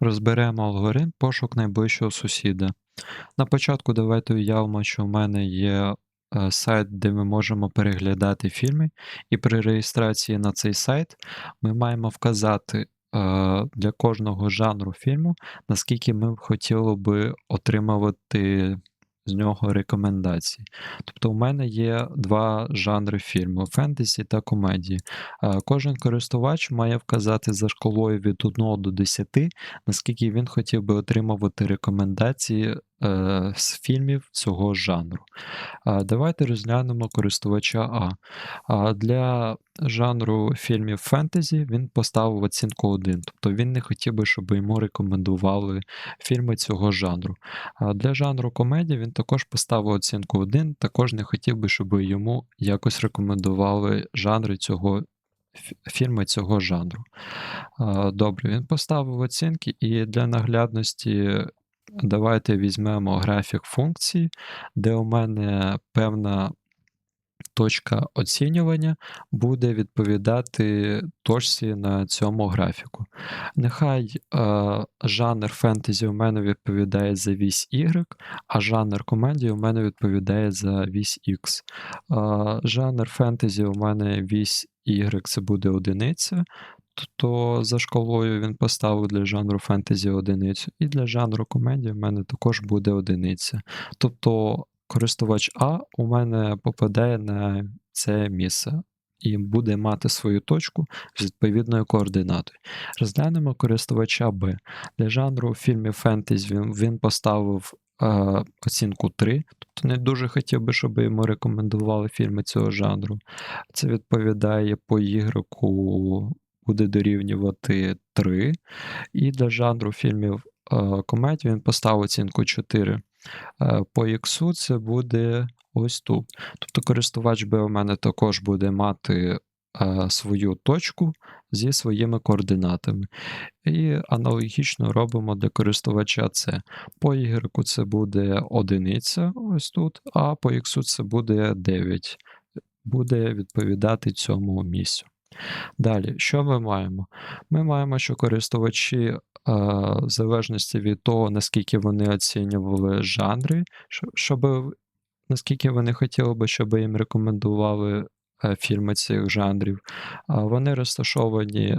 Розберемо алгоритм пошук найближчого сусіда. На початку давайте уявимо, що в мене є е, сайт, де ми можемо переглядати фільми, і при реєстрації на цей сайт ми маємо вказати е, для кожного жанру фільму, наскільки ми хотіли би отримувати з нього рекомендації. Тобто, у мене є два жанри фільму: фентезі та комедії. Кожен користувач має вказати за шкалою від 1 до 10, наскільки він хотів би отримувати рекомендації з фільмів цього жанру. Давайте розглянемо користувача А. А Для жанру фільмів фентезі він поставив оцінку 1, тобто він не хотів би, щоб йому рекомендували фільми цього жанру. Для жанру комедії він також поставив оцінку 1, також не хотів би, щоб йому якось рекомендували жанри цього. Фільми цього жанру. Добре, він поставив оцінки, і для наглядності давайте візьмемо графік функції, де у мене певна точка оцінювання буде відповідати точці на цьому графіку. Нехай е, жанр фентезі у мене відповідає за вісь Y, а жанр комедії у мене відповідає за вісь X. Е, жанр фентезі у мене вісь Y це буде одиниця, то за шкалою він поставив для жанру фентезі одиницю, і для жанру комедії в мене також буде одиниця. Тобто користувач А у мене попадає на це місце і буде мати свою точку з відповідною координатою. Розглянемо користувача Б. Для жанру фільмів фентезі він, він поставив е, оцінку 3, тобто не дуже хотів би, щоб йому рекомендували фільми цього жанру. Це відповідає по ігроку буде дорівнювати 3. І для жанру фільмів е, комедії він поставив оцінку 4. Е, По іксу це буде ось тут. Тобто користувач Б у мене також буде мати е, свою точку зі своїми координатами. І аналогічно робимо для користувача С. По Y це буде одиниця ось тут, а по X це буде 9. Буде відповідати цьому місцю. Далі, що ми маємо? Ми маємо, що користувачі, е, в залежності від того, наскільки вони оцінювали жанри, щоб наскільки вони хотіли би, щоб їм рекомендували е, фільми цих жанрів, вони розташовані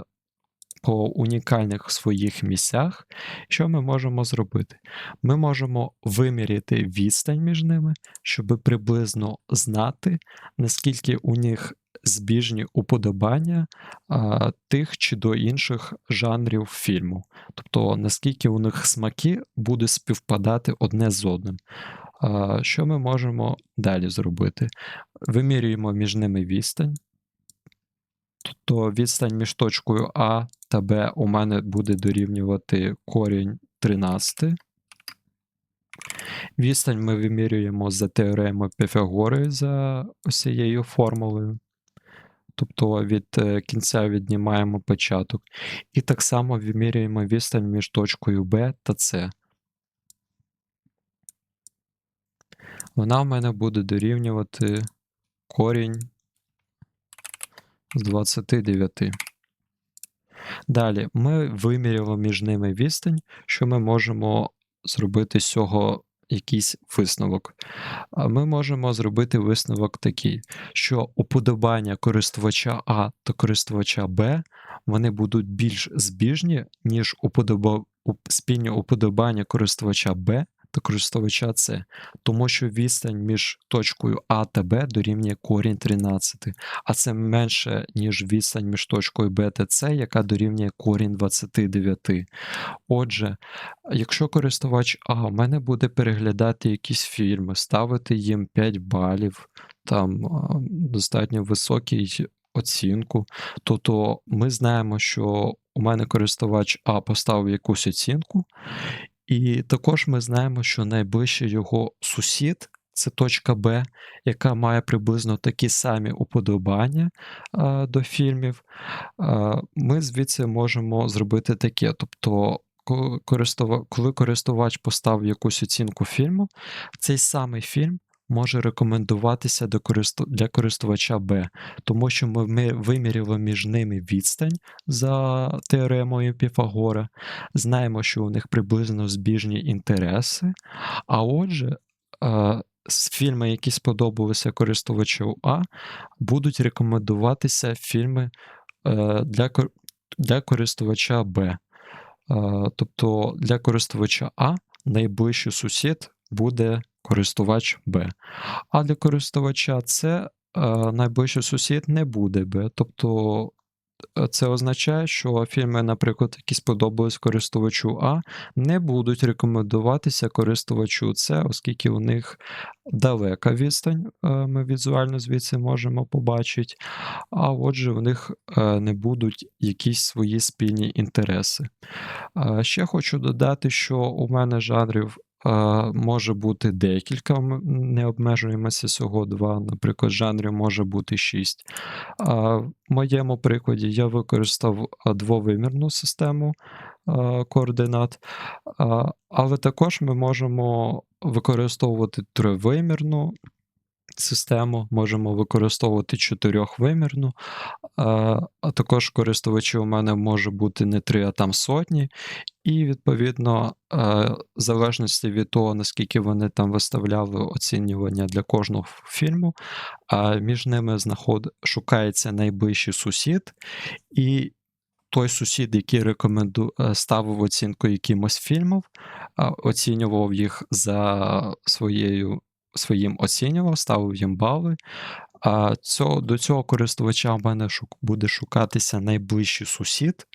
по унікальних своїх місцях. Що ми можемо зробити? Ми можемо виміряти відстань між ними, щоб приблизно знати, наскільки у них збіжні уподобання а, тих чи до інших жанрів фільму. Тобто, наскільки у них смаки буде співпадати одне з одним. А, Що ми можемо далі зробити? Вимірюємо між ними відстань. Тобто відстань між точкою А та Б у мене буде дорівнювати корінь 13. Відстань ми вимірюємо за теоремою Піфагори за ось цією формулою. Тобто від е, кінця віднімаємо початок. І так само вимірюємо відстань між точкою Б та С. Вона в мене буде дорівнювати корінь з 29. Далі ми виміряли між ними відстань, що ми можемо зробити з цього якийсь висновок. Ми можемо зробити висновок такий, що уподобання користувача А та користувача Б вони будуть більш збіжні, ніж уподоба... спільні уподобання користувача Б та користувача С, тому що відстань між точкою А та Б дорівнює корінь 13 а це менше, ніж відстань між точкою Б та С, яка дорівнює корінь 29. Отже, якщо користувач А в мене буде переглядати якісь фільми, ставити їм 5 балів, там достатньо високий оцінку, то, то ми знаємо, що у мене користувач А поставив якусь оцінку, і також ми знаємо, що найближчий його сусід це точка Б, яка має приблизно такі самі уподобання а, до фільмів. А, Ми звідси можемо зробити таке. Тобто, коли користувач поставив якусь оцінку фільму, цей самий фільм може рекомендуватися для користувача Б, тому що ми ми виміряли між ними відстань за теоремою Піфагора, знаємо, що у них приблизно збіжні інтереси, а отже, е, фільми, які сподобалися користувачу А, будуть рекомендуватися фільми е, для, для користувача Б. Е, тобто для користувача А найближчий сусід буде користувач Б. А для користувача С е, найближчий сусід не буде Б. Тобто Е, це означає, що фільми, наприклад, які сподобались користувачу А, не будуть рекомендуватися користувачу С, оскільки у них далека відстань, е, ми візуально звідси можемо побачити, а отже, у них не будуть якісь свої спільні інтереси. Ще хочу додати, що у мене жанрів може бути декілька, не обмежуємося всього два, наприклад, жанрів може бути шість. В моєму прикладі я використав двовимірну систему координат, але також ми можемо використовувати тривимірну систему, можемо використовувати чотирьохвимірну, а також користувачі у мене може бути не три, а там сотні. І, відповідно, в залежності від того, наскільки вони там виставляли оцінювання для кожного фільму, між ними знаход... шукається найближчий сусід, і той сусід, який рекоменду... Е, ставив оцінку якимось фільмів, оцінював їх за своєю своїм оцінював, ставив їм бали. А цього, до цього користувача в мене шук, буде шукатися найближчий сусід,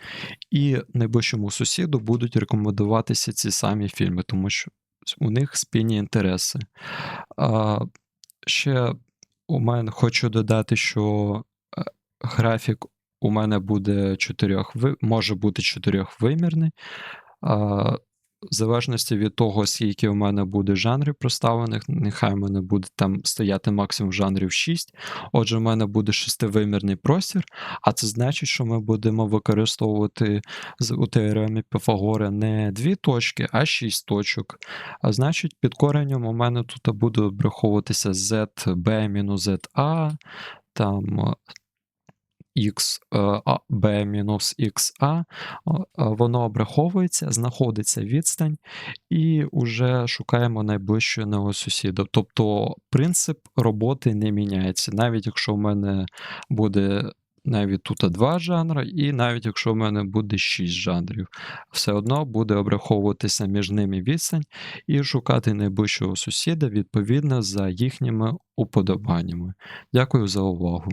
і найближчому сусіду будуть рекомендуватися ці самі фільми, тому що у них спільні інтереси. А, Ще у мене хочу додати, що е, графік у мене буде чотирьох, може бути чотирьохвимірний. В залежності від того, скільки у мене буде жанрів проставлених, нехай у мене буде там стояти максимум жанрів 6. Отже, у мене буде шестивимірний простір, а це значить, що ми будемо використовувати у теоремі Піфагора не дві точки, а 6 точок. А значить, під коренем у мене тут буде обраховуватися zb-za, там X b мінус XA, воно обраховується, знаходиться відстань, і вже шукаємо найближчого сусіда. Тобто принцип роботи не міняється. Навіть якщо в мене буде навіть тут два жанри, і навіть якщо в мене буде шість жанрів, все одно буде обраховуватися між ними відстань і шукати найближчого сусіда відповідно за їхніми уподобаннями. Дякую за увагу.